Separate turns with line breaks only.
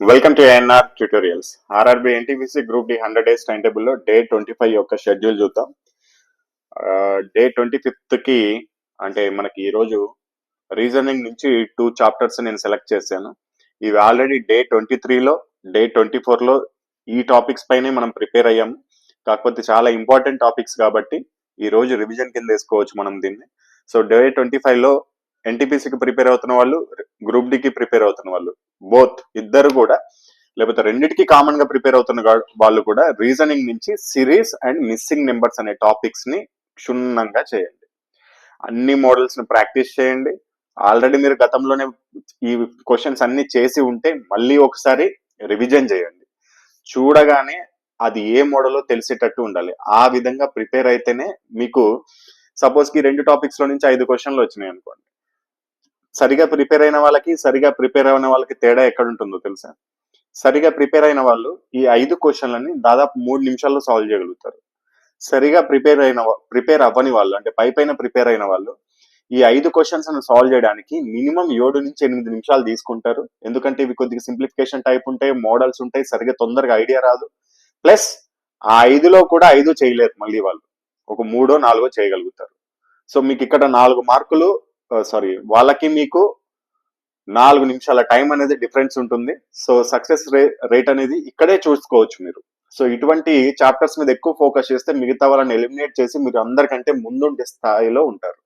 Welcome to ANR tutorials RRB NTPC group D hundred days time టేబుల్లో day twenty five యొక్క schedule చూద్దాం. Day twenty ఫిఫ్త్కి అంటే మనకి ఈ రోజు రీజనింగ్ నుంచి టూ చాప్టర్స్ నేను సెలెక్ట్ చేశాను. ఇవి ఆల్రెడీ డే ట్వంటీ త్రీలో డే ట్వంటీ ఫోర్లో ఈ టాపిక్స్ పైనే మనం ప్రిపేర్ అయ్యాము. కాకపోతే చాలా ఇంపార్టెంట్ టాపిక్స్ కాబట్టి ఈ రోజు రివిజన్ కింద వేసుకోవచ్చు మనం దీన్ని. సో డే ట్వంటీ ఫైవ్లో ఎన్టీపీసీకి ప్రిపేర్ అవుతున్న వాళ్ళు గ్రూప్ డికి ప్రిపేర్ అవుతున్న వాళ్ళు. బోత్ ఇద్దరు కూడా. లేకపోతే రెండిటికి కామన్గా ప్రిపేర్ అవుతున్న వాళ్ళు కూడా రీజనింగ్ నుంచి సిరీస్ అండ్ మిస్సింగ్ నెంబర్స్ అనే టాపిక్స్ని క్షుణ్ణంగా చేయండి. అన్ని మోడల్స్ని ప్రాక్టీస్ చేయండి. ఆల్రెడీ మీరు గతంలోనే ఈ క్వశ్చన్స్ అన్ని చేసి ఉంటే మళ్ళీ ఒకసారి రివిజన్ చేయండి. చూడగానే అది ఏ మోడలో తెలిసేటట్టు ఉండాలి. ఆ విధంగా ప్రిపేర్ అయితేనే మీకు సపోజ్కి రెండు టాపిక్స్లో నుంచి ఐదు క్వశ్చన్లు వచ్చినాయి అనుకోండి. సరిగా ప్రిపేర్ అయిన వాళ్ళకి సరిగా ప్రిపేర్ అయిన వాళ్ళకి తేడా ఎక్కడ ఉంటుందో తెలుసా? సరిగా ప్రిపేర్ అయిన వాళ్ళు ఈ ఐదు క్వశ్చన్లని దాదాపు మూడు నిమిషాల్లో సాల్వ్ చేయగలుగుతారు. సరిగా ప్రిపేర్ అయిన ప్రిపేర్ అవ్వని వాళ్ళు అంటే పై పైన ప్రిపేర్ అయిన వాళ్ళు ఈ ఐదు క్వశ్చన్స్ సాల్వ్ చేయడానికి మినిమం ఏడు నుంచి ఎనిమిది నిమిషాలు తీసుకుంటారు. ఎందుకంటే ఇవి కొద్దిగా సింప్లిఫికేషన్ టైప్ ఉంటాయి మోడల్స్ ఉంటాయి సరిగా తొందరగా ఐడియా రాదు. ప్లస్ ఆ ఐదులో కూడా ఐదు చేయలేరు మళ్ళీ వాళ్ళు. ఒక మూడో నాలుగో చేయగలుగుతారు. సో మీకు ఇక్కడ నాలుగు మార్కులు సారీ వాళ్ళకి మీకు నాలుగు నిమిషాల టైం అనేది డిఫరెన్స్ ఉంటుంది. సో సక్సెస్ రేట్ అనేది ఇక్కడే చూసుకోవచ్చు మీరు. సో ఇటువంటి చాప్టర్స్ మీద ఎక్కువ ఫోకస్ చేస్తే మిగతా వాళ్ళని ఎలిమినేట్ చేసి మీరు అందరికంటే ముందుండే స్థాయిలో ఉంటారు.